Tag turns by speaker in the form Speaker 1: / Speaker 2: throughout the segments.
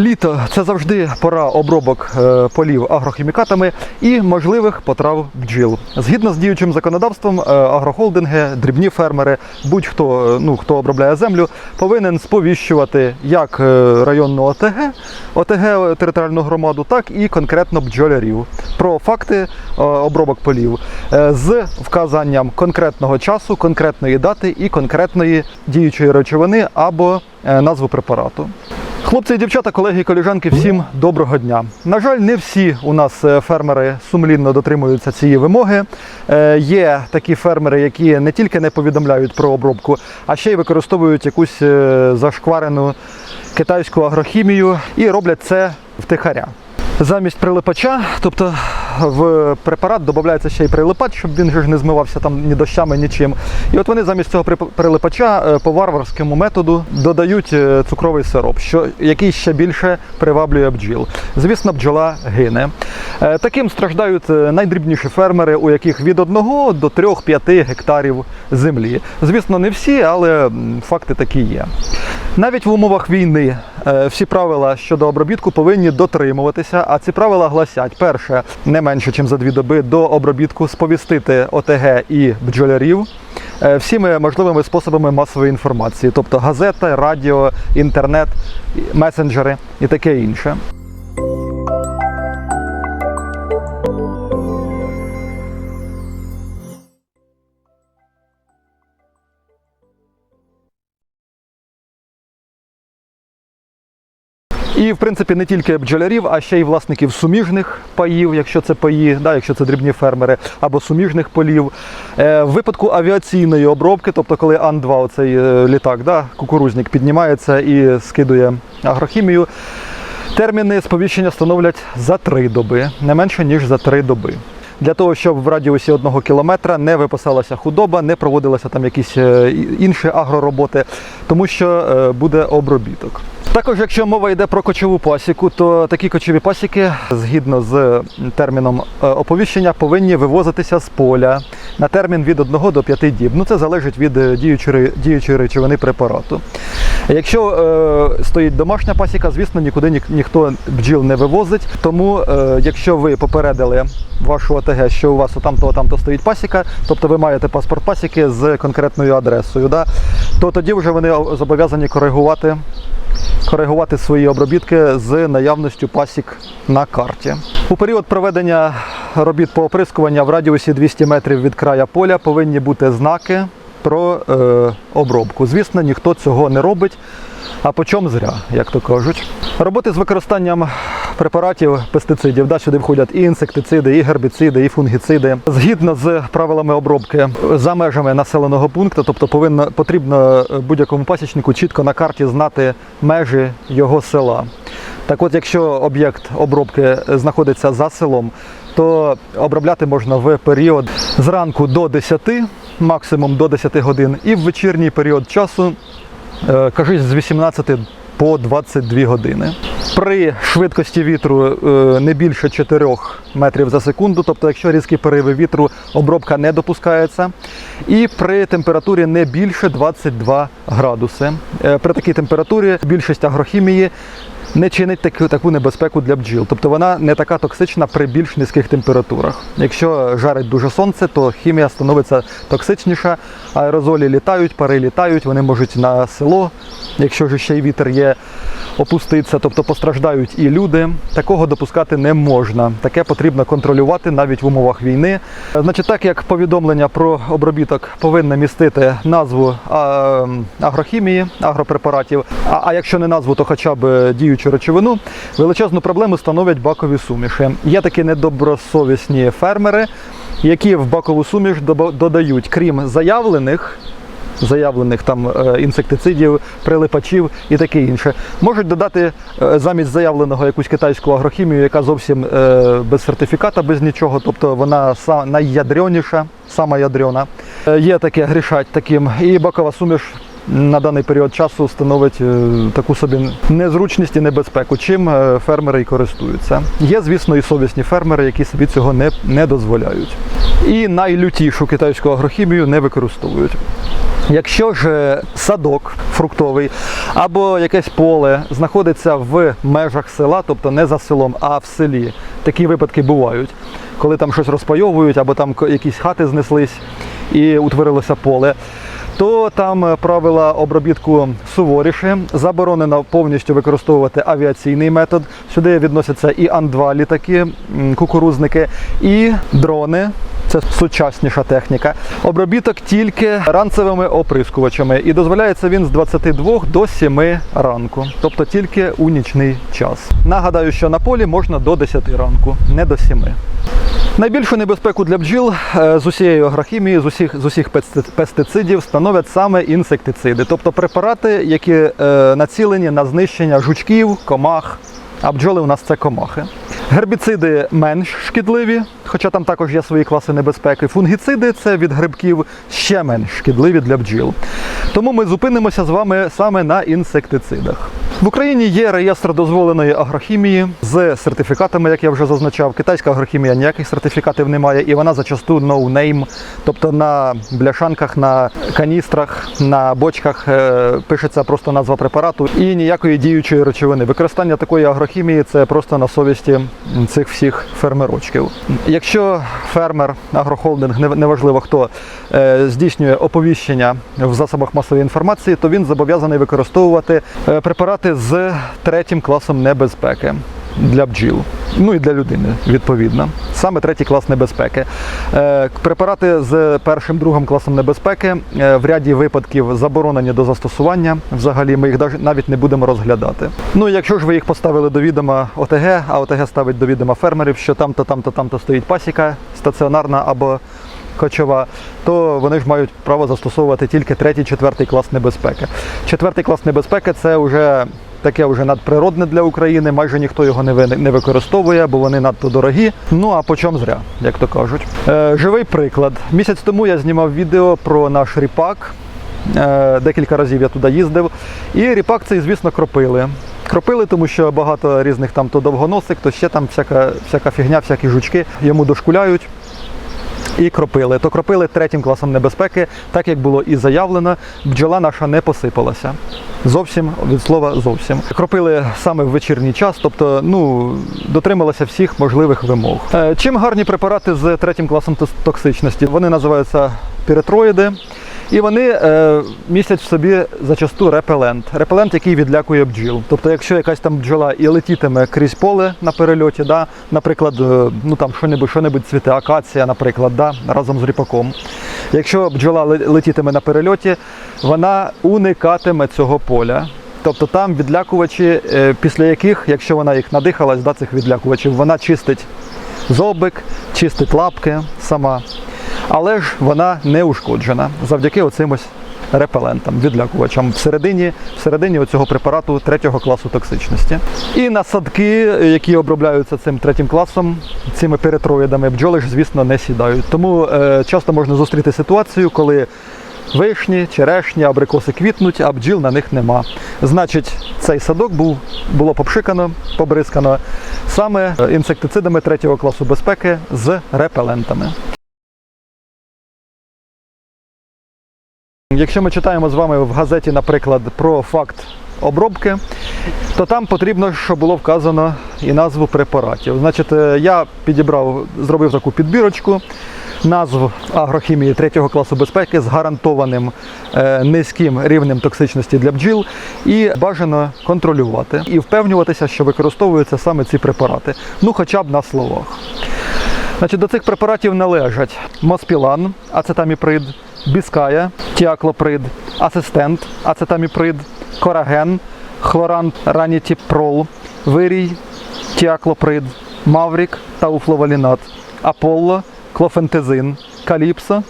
Speaker 1: Літо це завжди пора обробок е, полів агрохімікатами і можливих потрав бджіл. Згідно з діючим законодавством, е, агрохолдинги, дрібні фермери, будь-хто е, ну, хто обробляє землю, повинен сповіщувати як районну ОТГ, ОТГ територіальну громаду, так і конкретно бджолярів про факти обробок полів з вказанням конкретного часу, конкретної дати і конкретної діючої речовини або назву препарату. Хлопці і дівчата, колеги і коліжанки, всім доброго дня. На жаль, не всі у нас е, фермери сумлінно дотримуються цієї вимоги. Е, Є такі фермери, які не тільки не повідомляють про обробку, а ще й використовують якусь е, зашкварену китайську агрохімію і роблять це втихаря. Замість прилипача, тобто в препарат додається ще й прилипач, щоб він ж не змивався там ні дощами, нічим. І от вони замість цього прилипача е, по варварському методу додають е, цукровий сироп, що, який ще більше приваблює бджіл. Звісно, бджола гине. Е, Таким страждають найдрібніші фермери, у яких від 1 до 3-5 гектарів землі. Звісно, не всі, але факти такі є. Навіть в умовах війни всі правила щодо обробітку повинні дотримуватися. А ці правила гласять: перше, не менше, ніж за дві доби до обробітку сповістити ОТГ і бджолярів е, всіми можливими способами масової інформації, тобто газета, радіо, інтернет, месенджери і таке інше. І в принципі не тільки бджолярів, а ще й власників суміжних паїв, якщо це паї, да, якщо це дрібні фермери, або суміжних полів. Е, в випадку авіаційної обробки, тобто коли Ан-2, оцей е, літак, да, кукурузник піднімається і скидує агрохімію. Терміни сповіщення становлять за три доби, не менше ніж за три доби. Для того, щоб в радіусі одного кілометра не випасалася худоба, не проводилися там якісь е, інші агророботи, тому що е, буде обробіток. Також, якщо мова йде про кочову пасіку, то такі кочові пасіки, згідно з терміном е, оповіщення, повинні вивозитися з поля на термін від 1 до 5 діб. Ну це залежить від е, діючої, діючої речовини препарату. Якщо е, стоїть домашня пасіка, звісно, нікуди ні, ніхто бджіл не вивозить. Тому, е, якщо ви попередили вашу ОТГ, що у вас отам-то, отам-то стоїть пасіка, тобто ви маєте паспорт пасіки з конкретною адресою, да, то тоді вже вони зобов'язані коригувати коригувати свої обробітки з наявністю пасік на карті. У період проведення робіт по оприскуванню в радіусі 200 метрів від края поля повинні бути знаки про е, обробку. Звісно, ніхто цього не робить. А по чому зря, як то кажуть. Роботи з використанням препаратів пестицидів. Да, сюди входять і інсектициди, і гербіциди, і фунгіциди. Згідно з правилами обробки за межами населеного пункту, тобто повинно потрібно будь-якому пасічнику чітко на карті знати межі його села. Так от, якщо об'єкт обробки знаходиться за селом, то обробляти можна в період зранку до 10, максимум до 10 годин, і в вечірній період часу Е, кажуть, з 18 по 22 години. При швидкості вітру е, не більше 4 метрів за секунду, тобто якщо різкі пориви вітру, обробка не допускається. І при температурі не більше 22 градуси. Е, При такій температурі більшість агрохімії не чинить таку, таку небезпеку для бджіл. Тобто вона не така токсична при більш низьких температурах. Якщо жарить дуже сонце, то хімія становиться токсичніша, аерозолі літають, пари літають, вони можуть на село, якщо ж ще й вітер є, опуститися, тобто постраждають і люди. Такого допускати не можна. Таке потрібно контролювати навіть в умовах війни. Значить, так як повідомлення про обробіток повинно містити назву агрохімії, агропрепаратів, а, якщо не назву, то хоча б діючу речовину, величезну проблему становлять бакові суміші. Є такі недобросовісні фермери, які в бакову суміш додають, крім заявлених заявлених там е, інсектицидів, прилипачів і таке інше. Можуть додати е, замість заявленого якусь китайську агрохімію, яка зовсім е, без сертифіката, без нічого, тобто вона найядрьоніша, сама ядрьона. Є таке, грішать таким. І бакова суміш на даний період часу становить е, таку собі незручність і небезпеку, чим е, фермери і користуються. Є, звісно, і совісні фермери, які собі цього не, не дозволяють. І найлютішу китайську агрохімію не використовують. Якщо ж е, садок фруктовий або якесь поле знаходиться в межах села, тобто не за селом, а в селі, такі випадки бувають, коли там щось розпайовують, або там якісь хати знеслись і утворилося поле. То там е, правила обробітку суворіше, заборонено повністю використовувати авіаційний метод. Сюди відносяться і Ан-2 літаки, кукурузники, і дрони. Це сучасніша техніка. Обробіток тільки ранцевими оприскувачами. І дозволяється він з 22 до 7 ранку, тобто тільки у нічний час. Нагадаю, що на полі можна до 10 ранку, не до 7. Найбільшу небезпеку для бджіл е, з усієї агрохімії, з усіх, з усіх пестицидів становлять саме інсектициди, тобто препарати, які е, націлені на знищення жучків, комах, а бджоли у нас це комахи. Гербіциди менш шкідливі, хоча там також є свої класи небезпеки. Фунгіциди це від грибків ще менш шкідливі для бджіл. Тому ми зупинимося з вами саме на інсектицидах. В Україні є реєстр дозволеної агрохімії з сертифікатами, як я вже зазначав. Китайська агрохімія ніяких сертифікатів не має, і вона зачасту no name, тобто на бляшанках, на каністрах, на бочках е, пишеться просто назва препарату і ніякої діючої речовини. Використання такої агрохімії це просто на совісті цих всіх фермерочків. Якщо фермер, агрохолдинг, неважливо хто, е, здійснює оповіщення в засобах масової інформації, то він зобов'язаний використовувати е, препарати з третім класом небезпеки. Для бджіл, ну і для людини, відповідно. Саме третій клас небезпеки. Е, препарати з першим другим класом небезпеки е, в ряді випадків заборонені до застосування. Взагалі ми їх навіть не будемо розглядати. Ну, якщо ж ви їх поставили до відома ОТГ, а ОТГ ставить до відома фермерів, що там-то, там-то, там-то стоїть пасіка стаціонарна або кочова, то вони ж мають право застосовувати тільки третій, четвертий клас небезпеки. Четвертий клас небезпеки це вже таке вже надприродне для України. Майже ніхто його не ви- не використовує, бо вони надто дорогі. Ну а почом зря, як то кажуть. Е, живий приклад. Місяць тому я знімав відео про наш ріпак. Е, Декілька разів я туди їздив. І ріпак цей, звісно, кропили. Кропили, тому що багато різних там то довгоносик, то ще там всяка, всяка фігня, всякі жучки йому дошкуляють. І кропили. То кропили третім класом небезпеки, так як було і заявлено, бджола наша не посипалася. Зовсім від слова зовсім. Кропили саме в вечірній час, тобто ну, дотрималися всіх можливих вимог. Е, Чим гарні препарати з третім класом токсичності? Вони називаються піретроїди. І вони е, містять в собі зачасту репелент. Репелент, який відлякує бджіл. Тобто, якщо якась там бджола і летітиме крізь поле на перельоті, да, наприклад, е, ну там що-небудь, що-небудь цвіте, акація, наприклад, да, разом з ріпаком. Якщо бджола летітиме на перельоті, вона уникатиме цього поля. Тобто там відлякувачі, е, після яких, якщо вона їх надихалась, да, цих відлякувачів, вона чистить зобик, чистить лапки сама. Але ж вона не ушкоджена завдяки оцим ось репелентам, відлякувачам всередині, всередині оцього препарату третього класу токсичності. І насадки, які обробляються цим третім класом, цими перетроїдами, бджоли ж, звісно, не сідають. Тому е, часто можна зустріти ситуацію, коли вишні, черешні, абрикоси квітнуть, а бджіл на них нема. Значить, цей садок був, було попшикано, побризкано саме е, інсектицидами третього класу безпеки з репелентами. Якщо ми читаємо з вами в газеті, наприклад, про факт обробки, то там потрібно, щоб було вказано і назву препаратів. Значить, е, я підібрав, зробив таку підбірочку назв агрохімії третього класу безпеки з гарантованим е, низьким рівнем токсичності для бджіл і бажано контролювати і впевнюватися, що використовуються саме ці препарати. Ну, хоча б на словах. Значить, до цих препаратів належать моспілан, ацетаміприд, біская, тіаклоприд, асистент, ацетаміприд, кораген, хлорант ранітіпрол, вирій, тіаклоприд, маврік та уфловалінат, аполло, клофентезин, каліпсо,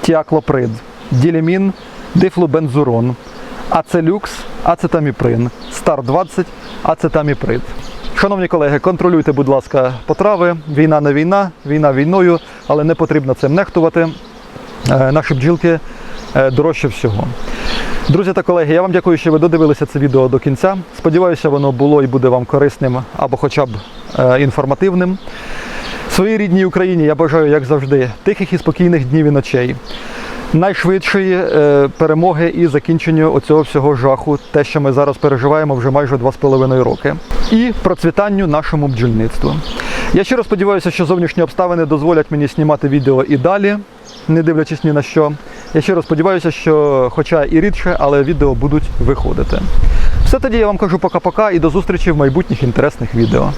Speaker 1: тіаклоприд, ділімін, дифлубензурон, ацелюкс, ацетаміприн, стар 20, ацетаміприд. Шановні колеги, контролюйте, будь ласка, потрави. Війна не війна, війна війною, але не потрібно цим нехтувати. Е, Наші бджілки е, дорожче всього. Друзі та колеги, я вам дякую, що ви додивилися це відео до кінця. Сподіваюся, воно було і буде вам корисним або хоча б е, інформативним. Своїй рідній Україні я бажаю, як завжди, тихих і спокійних днів і ночей. найшвидшої перемоги і закінченню оцього всього жаху, те, що ми зараз переживаємо вже майже 2,5 роки, і процвітанню нашому бджільництву. Я щиро сподіваюся, що зовнішні обставини дозволять мені знімати відео і далі, не дивлячись ні на що. Я ще раз сподіваюся, що, хоча і рідше, але відео будуть виходити. Все тоді я вам кажу пока-пока і до зустрічі в майбутніх інтересних відео.